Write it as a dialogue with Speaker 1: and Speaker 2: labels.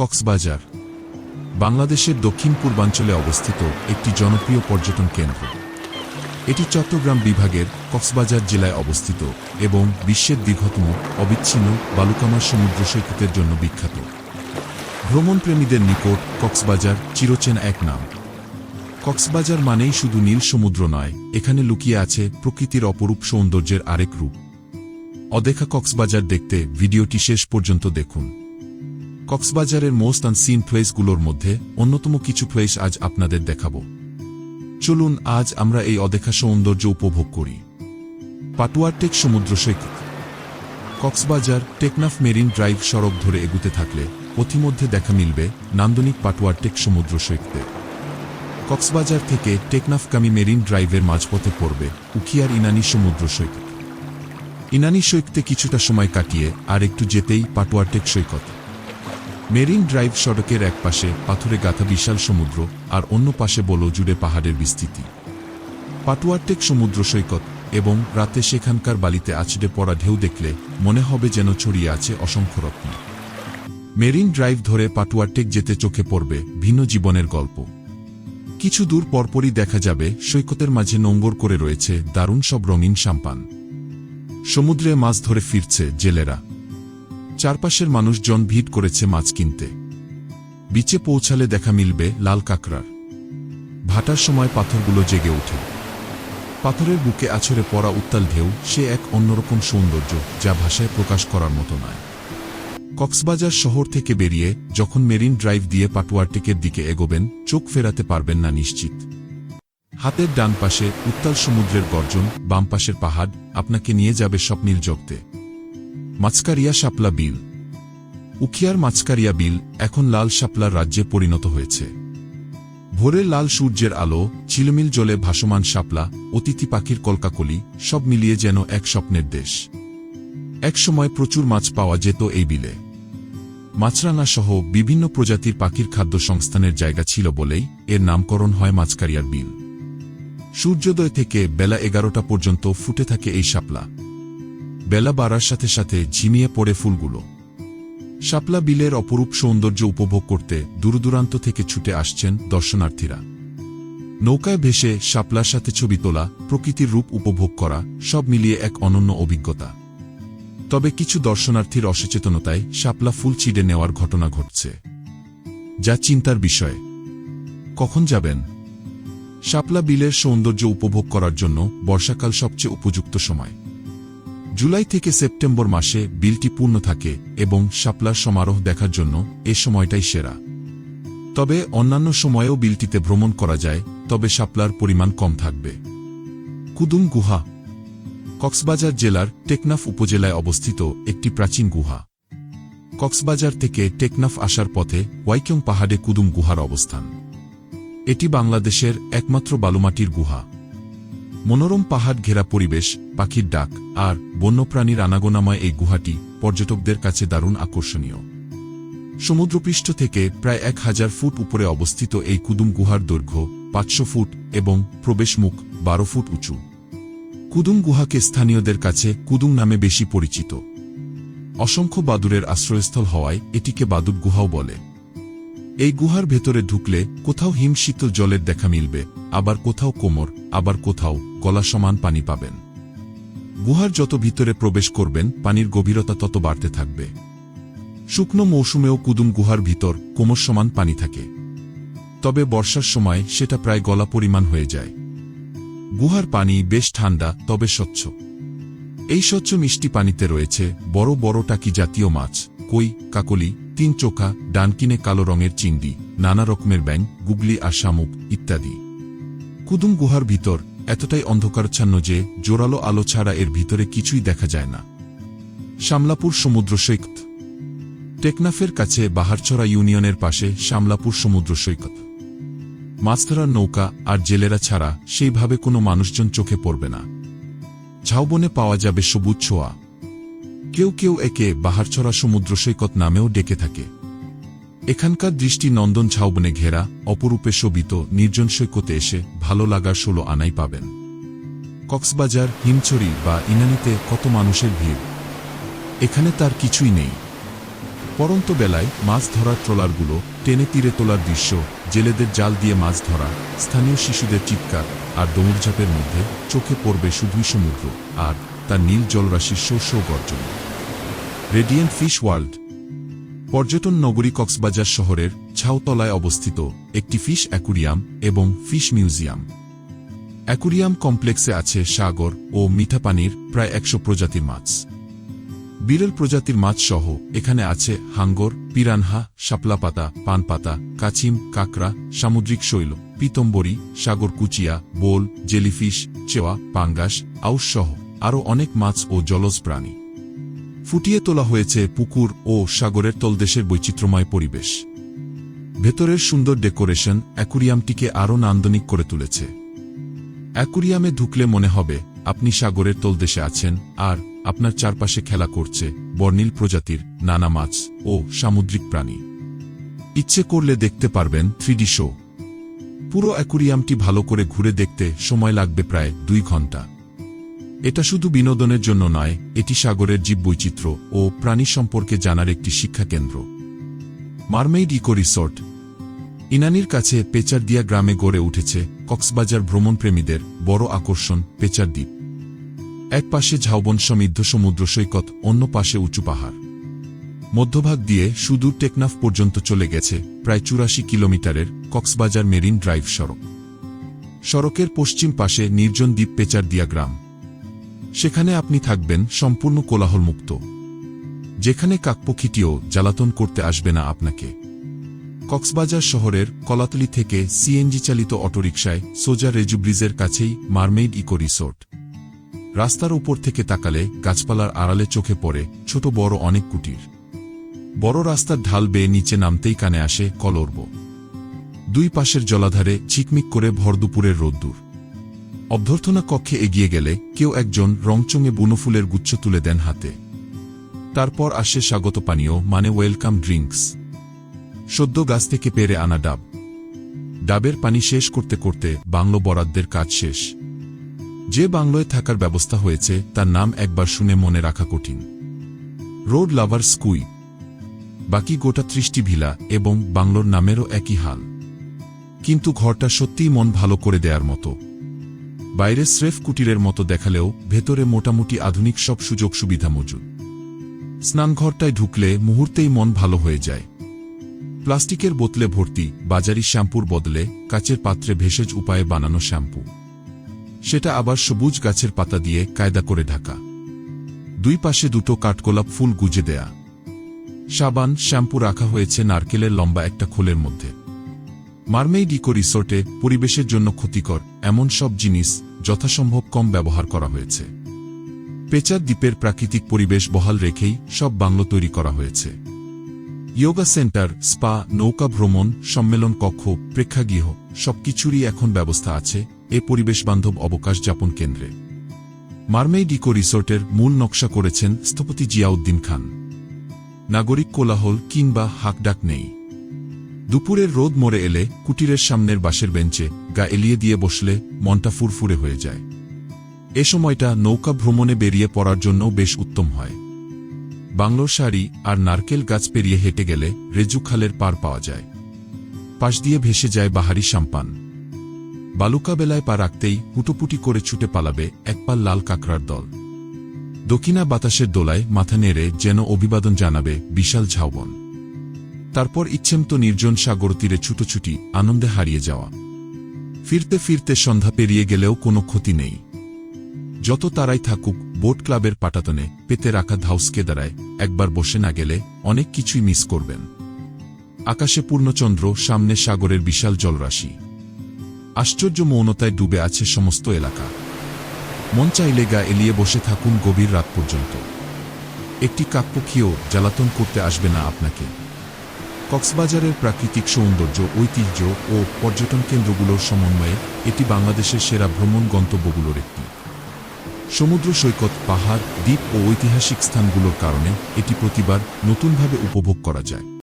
Speaker 1: কক্সবাজার, বাংলাদেশের দক্ষিণ পূর্বাঞ্চলে অবস্থিত একটি জনপ্রিয় পর্যটন কেন্দ্র। এটি চট্টগ্রাম বিভাগের কক্সবাজার জেলায় অবস্থিত এবং বিশ্বের দীর্ঘতম অবিচ্ছিন্ন বালুকামা সমুদ্র সৈকতের জন্য বিখ্যাত। ভ্রমণপ্রেমীদের নিকট কক্সবাজার চিরচেন এক নাম। কক্সবাজার মানেই শুধু নীল সমুদ্র নয়, এখানে লুকিয়ে আছে প্রকৃতির অপরূপ সৌন্দর্যের আরেক রূপ। অদেখা কক্সবাজার দেখতে ভিডিওটি শেষ পর্যন্ত দেখুন। কক্সবাজারের মোস্ট আনসিন প্লেসগুলোর মধ্যে অন্যতম কিছু প্লেস আজ আপনাদের দেখাবো। চলুন, আজ আমরা এই অদেখা সৌন্দর্য উপভোগ করি। পাটুয়ারটেক সমুদ্র সৈকত কক্সবাজার টেকনাফ মেরিন ড্রাইভ সড়ক ধরে এগুতে থাকলে পথিমধ্যে দেখা মিলবে নান্দনিক পাটুয়ারটেক সমুদ্র সৈকতে কক্সবাজার থেকে টেকনাফগামী মেরিন ড্রাইভের মাঝপথে পড়বে উখিয়ার ইনানি সমুদ্র সৈকত। ইনানি সৈকতে কিছুটা সময় কাটিয়ে আর একটু যেতেই পাটুয়ারটেক সৈকত। মেরিন ড্রাইভ সড়কের এক পাশে পাথরে গাথা বিশাল সমুদ্র আর অন্য পাশে বলো জুড়ে পাহাড়ের বিস্তৃতি। পাটুয়ারটেক সমুদ্র সৈকত এবং রাতে সেখানকার বালিতে আছড়ে পড়া ঢেউ দেখলে মনে হবে যেন ছড়িয়ে আছে অসংখ্য রত্ন। মেরিন ড্রাইভ ধরে পাটুয়ারটেক যেতে চোখে পড়বে ভিন্ন জীবনের গল্প। কিছু দূর পরপরই দেখা যাবে সৈকতের মাঝে নোঙ্গর করে রয়েছে দারুণ সব রঙিন সাম্পান। সমুদ্রে মাছ ধরে ফিরছে জেলেরা। চারপাশের মানুষজন ভিড় করেছে মাছ কিনতে। বিচে পৌঁছালে দেখা মিলবে লাল কাকড়ার। ভাটার সময় পাথরগুলো জেগে ওঠে। পাথরের বুকে আছড়ে পড়া উত্তাল ঢেউ সে এক অন্যরকম সৌন্দর্য যা ভাষায় প্রকাশ করার মতো নয়। কক্সবাজার শহর থেকে বেরিয়ে যখন মেরিন ড্রাইভ দিয়ে পাটুয়ারটেকের দিকে এগোবেন, চোখ ফেরাতে পারবেন না নিশ্চিত। হাতের ডান পাশে উত্তাল সমুদ্রের গর্জন, বাম পাশের পাহাড়, আপনাকে নিয়ে যাবে স্বপ্নীল জগতে। মাছকারিয়া শাপলা বিল। উখিয়ার মাছকারিয়া বিল এখন লাল শাপলার রাজ্যে পরিণত হয়েছে। ভোরের লাল সূর্যের আলো, ঝিলমিল জলে ভাসমান শাপলা, অতিথি পাখির কলকাকলি, সব মিলিয়ে যেন এক স্বপ্নের দেশ। একসময় প্রচুর মাছ পাওয়া যেত এই বিলে। মাছরাঙা সহ বিভিন্ন প্রজাতির পাখির খাদ্য সংস্থানের জায়গা ছিল বলেই এর নামকরণ হয় মাছকারিয়ার বিল। সূর্যোদয় থেকে বেলা এগারোটা পর্যন্ত ফুটে থাকে এই শাপলা। বেলা বাড়ার সাথে সাথে ঝিমিয়ে পড়ে ফুলগুলো। শাপলা বিলের অপরূপ সৌন্দর্য উপভোগ করতে দূরদূরান্ত থেকে ছুটে আসছেন দর্শনার্থীরা। নৌকায় ভেসে শাপলার সাথে ছবি তোলা, প্রকৃতির রূপ উপভোগ করা, সব মিলিয়ে এক অনন্য অভিজ্ঞতা। তবে কিছু দর্শনার্থীর অসচেতনতায় শাপলা ফুল চিড়ে নেওয়ার ঘটনা ঘটছে। যা চিন্তার বিষয়। কখন যাবেন? শাপলা বিলের সৌন্দর্য উপভোগ করার জন্য বর্ষাকাল সবচেয়ে উপযুক্ত সময়। জুলাই থেকে সেপ্টেম্বর মাসে বিলটি পূর্ণ থাকে এবং শাপলার সমারোহ দেখার জন্য এ সময়টাই সেরা। তবে অন্যান্য সময়েও বিলটিতে ভ্রমণ করা যায়, তবে শাপলার পরিমাণ কম থাকবে। কুদুম গুহা। কক্সবাজার জেলার টেকনাফ উপজেলায় অবস্থিত একটি প্রাচীন গুহা। কক্সবাজার থেকে টেকনাফ আসার পথে ওয়াইকিং পাহাড়ে কুদুম গুহার অবস্থান। এটি বাংলাদেশের একমাত্র বালুমাটির গুহা। মনোরম পাহাড় ঘেরা পরিবেশ, পাখির ডাক আর বন্যপ্রাণীর আনাগোনাময় এই গুহাটি পর্যটকদের কাছে দারুণ আকর্ষণীয়। সমুদ্রপৃষ্ঠ থেকে প্রায় এক হাজার ফুট উপরে অবস্থিত এই কুদুম গুহার দৈর্ঘ্য পাঁচশো ফুট এবং প্রবেশমুখ বারো ফুট উঁচু। কুদুম গুহাকে স্থানীয়দের কাছে কুদুম নামে বেশি পরিচিত। অসংখ্য বাদুরের আশ্রয়স্থল হওয়ায় এটিকে বাদুর গুহাও বলে। এই গুহার ভেতরে ঢুকলে কোথাও হিম শীতল জলের দেখা মিলবে, আবার কোথাও কোমর, আবার কোথাও গলা সমান পানি পাবেন। গুহার যত ভিতরে প্রবেশ করবেন, পানির গভীরতা তত বাড়তে থাকবে। শুকনো মৌসুমেও কুদুম গুহার ভিতর কোমর সমান পানি থাকে। তবে বর্ষার সময় সেটা প্রায় গলা পরিমাণ হয়ে যায়। গুহার পানি বেশ ঠান্ডা, তবে স্বচ্ছ। এই স্বচ্ছ মিষ্টি পানিতে রয়েছে বড় বড় টাকি জাতীয় মাছ, কই, কাকলি তিন চোখা ডানকিনে কালো রঙের চিংড়ি, নানা রকমের ব্যাং গুগলি আর শামুক, ইত্যাদি। কুদুম গুহার ভিতর এতটাই অন্ধকারচ্ছন্ন যে জোরালো আলো ছাড়া এর ভিতরে কিছুই দেখা যায় না। শামলাপুর সমুদ্র সৈকত। টেকনাফের কাছে বাহারছড়া ইউনিয়নের পাশে শামলাপুর সমুদ্র সৈকত। মাছ ধরার নৌকা আর জেলেরা ছাড়া সেইভাবে কোনো মানুষজন চোখে পড়বে না। ঝাউবনে পাওয়া যাবে সবুজ ছোঁয়া। কেউ কেউ একে বাহারছড়া সমুদ্র সৈকত নামেও ডেকে থাকে। এখানকার দৃষ্টি নন্দন ঝাউবনে ঘেরা, অপরূপে শোভিত, নির্জন সৈকতে এসে ভালো লাগার ষোলো আনাই পাবেন। কক্সবাজার, হিমছড়ি বা ইনানিতে কত মানুষের ভিড়? এখানে তার কিছুই নেই। পরন্ত বেলায় মাছ ধরার ট্রলারগুলো, টেনে তীরে তোলার দৃশ্য, জেলেদের জাল দিয়ে মাছ ধরা, স্থানীয় শিশুদের চিৎকার আর দৌড়ঝাঁপের মধ্যে চোখে পড়বে শুধুই সমুদ্র আর তার নীল জলরাশির শো শো গর্জন। রেডিয়েন্ট ফিশ ওয়ার্ল্ড পর্যটন নগরী কক্সবাজার শহরের ছাউতলায় অবস্থিত একটি ফিশ অ্যাকুরিয়াম এবং ফিশ মিউজিয়াম অ্যাকুরিয়াম কমপ্লেক্সে আছে সাগর ও মিঠা পানির প্রায় একশো প্রজাতির মাছ। বিরল প্রজাতির মাছ সহ এখানে আছে হাঙ্গর, পিরানহা, শাপলাপাতা, পানপাতা কাছিম কাকড়া, সামুদ্রিক শৈল, পিতম্বরী সাগর কুচিয়া বোল, জেলিফিশ, চেওয়া, পাঙ্গাস, আউশ সহ। আরও অনেক মাছ ও জলজ প্রাণী। ফুটিয়ে তোলা হয়েছে পুকুর ও সাগরের তলদেশের বৈচিত্র্যময় পরিবেশ। ভেতরের সুন্দর ডেকোরেশন অ্যাকুরিয়ামটিকে আরও নান্দনিক করে তুলেছে। অ্যাকুরিয়ামে ঢুকলে মনে হবে, আপনি সাগরের তলদেশে আছেন, আর আপনার চারপাশে খেলা করছে বর্ণিল প্রজাতির নানা মাছ ও সামুদ্রিক প্রাণী। ইচ্ছে করলে দেখতে পারবেন থ্রিডি শো। পুরো অ্যাকুরিয়ামটি ভালো করে ঘুরে দেখতে সময় লাগবে প্রায় দুই ঘণ্টা। এটা শুধু বিনোদনের জন্য নয়, এটি সাগরের জীববৈচিত্র্য ও প্রাণী সম্পর্কে জানার একটি শিক্ষা কেন্দ্র। Mermaid eco resort. ইনানির কাছে পেচারদিয়া গ্রামে গড়ে উঠেছে কক্সবাজার ভ্রমণপ্রেমীদের বড় আকর্ষণ পেচার দ্বীপ এক পাশে ঝাউবন সমৃদ্ধ সমুদ্র সৈকত, অন্য পাশে উঁচু পাহাড়। মধ্যভাগ দিয়ে সুদূর টেকনাফ পর্যন্ত চলে গেছে প্রায় চুরাশি কিলোমিটারের কক্সবাজার মেরিন ড্রাইভ সড়ক। সড়কের পশ্চিম পাশে নির্জন দ্বীপ পেচারদিয়া গ্রাম। সেখানে আপনি থাকবেন সম্পূর্ণ কোলাহলমুক্ত। যেখানে কাকপক্ষীটিও জ্বালাতন করতে আসবে না আপনাকে। কক্সবাজার শহরের কলাতলি থেকে সিএনজি চালিত অটোরিকশায় সোজা রেজু ব্রিজের কাছেই মারমেইড ইকো রিসোর্ট। রাস্তার উপর থেকে তাকালে গাছপালার আড়ালে চোখে পড়ে ছোট বড় অনেক কুটির। বড় রাস্তার ঢাল বেয়ে নিচে নামতেই কানে আসে কলর্ব। দুই পাশের জলাধারে ঝিকমিক করে ভরদুপুরের রোদ্দুর। অভ্যর্থনা কক্ষে এগিয়ে গেলে কেউ একজন রংচঙে বুনোফুলের গুচ্ছ তুলে দেন হাতে। তারপর আসে স্বাগত পানীয় মানে ওয়েলকাম ড্রিঙ্কস। সদ্য গাছ থেকে পেরে আনা ডাব। ডাবের পানি শেষ করতে করতে বাংলো বরাদ্দের কাজ শেষ। যে বাংলোয় থাকার ব্যবস্থা হয়েছে, তার নাম একবার শুনে মনে রাখা কঠিন। রোড লাভার স্কুই। বাকি গোটা ত্রিশটি ভিলা এবং বাংলোর নামেরও একই হাল। কিন্তু ঘরটা সত্যিই মন ভালো করে দেয়ার মতো। বাইরে স্রেফ কুটিরের মতো দেখালেও ভেতরে মোটামুটি আধুনিক সব সুযোগ সুবিধা মজুদ। স্নানঘরটায় ঢুকলে মুহূর্তেই মন ভালো হয়ে যায়। প্লাস্টিকের বোতলে ভর্তি বাজারি শ্যাম্পুর বদলে কাচের পাত্রে ভেষজ উপায়ে বানানো শ্যাম্পু। সেটা আবার সবুজ গাছের পাতা দিয়ে কায়দা করে ঢাকা। দুই পাশে দুটো কাঠগোলাপ ফুল গুজে দেয়া। সাবান, শ্যাম্পু রাখা হয়েছে নারকেলের লম্বা একটা খোলের মধ্যে। মারমেইড ইকো রিসোর্টে পরিবেশের জন্য ক্ষতিকর এমন সব জিনিস যথাসম্ভব কম ব্যবহার করা হয়েছে। পেচার দ্বীপের প্রাকৃতিক পরিবেশ বহাল রেখেই সব বাংলো তৈরি করা হয়েছে। ইয়োগা সেন্টার, স্পা, নৌকা ভ্রমণ, সম্মেলন কক্ষ, প্রেক্ষাগৃহ সবকিছুরই এখন ব্যবস্থা আছে এ পরিবেশবান্ধব অবকাশ যাপন কেন্দ্রে। মারমেইড ইকো রিসোর্টের মূল নকশা করেছেন স্থপতি জিয়াউদ্দিন খান। নাগরিক কোলাহল কিংবা হাকডাক নেই। দুপুরের রোদ মরে এলে কুটিরের সামনের বাঁশের বেঞ্চে গা এলিয়ে দিয়ে বসলে মনটা ফুরফুরে হয়ে যায়। এ সময়টা নৌকা ভ্রমণে বেরিয়ে পড়ার জন্য বেশ উত্তম হয়। বাংলোর শাড়ি আর নারকেল গাছ পেরিয়ে হেঁটে গেলে রেজু খালের পার পাওয়া যায়। পাশ দিয়ে ভেসে যায় বাহারি সাম্পান। বালুকা বেলায় পা রাখতেই হুটোপুটি করে ছুটে পালাবে একপাল লাল কাঁকড়ার দল। দক্ষিণা বাতাসের দোলায় মাথা নেড়ে যেন অভিবাদন জানাবে বিশাল ঝাউবন। তারপর ইচ্ছেমতো নির্জন সাগর তীরে ছুটোছুটি, আনন্দে হারিয়ে যাওয়া। ফিরতে ফিরতে সন্ধ্যা পেরিয়ে গেলেও কোনো ক্ষতি নেই। যত তারাই থাকুক, বোট ক্লাবের পাটাতনে পেতে রাখা ধাউসকে দাঁড়ায় একবার বসে না গেলে অনেক কিছুই মিস করবেন। আকাশে পূর্ণচন্দ্র, সামনে সাগরের বিশাল জলরাশি। আশ্চর্য মৌনতায় ডুবে আছে সমস্ত এলাকা। মন চাইলে গা এলিয়ে বসে থাকুন গভীর রাত পর্যন্ত। একটি কাকপক্ষীও জ্বালাতন করতে আসবে না আপনাকে। কক্সবাজারের প্রাকৃতিক সৌন্দর্য, ঐতিহ্য ও পর্যটন কেন্দ্রগুলোর সমন্বয়ে এটি বাংলাদেশের সেরা ভ্রমণ গন্তব্যগুলোর একটি। সমুদ্র সৈকত, পাহাড়, দ্বীপ ও ঐতিহাসিক স্থানগুলোর কারণে এটি প্রতিবার নতুনভাবে উপভোগ করা যায়।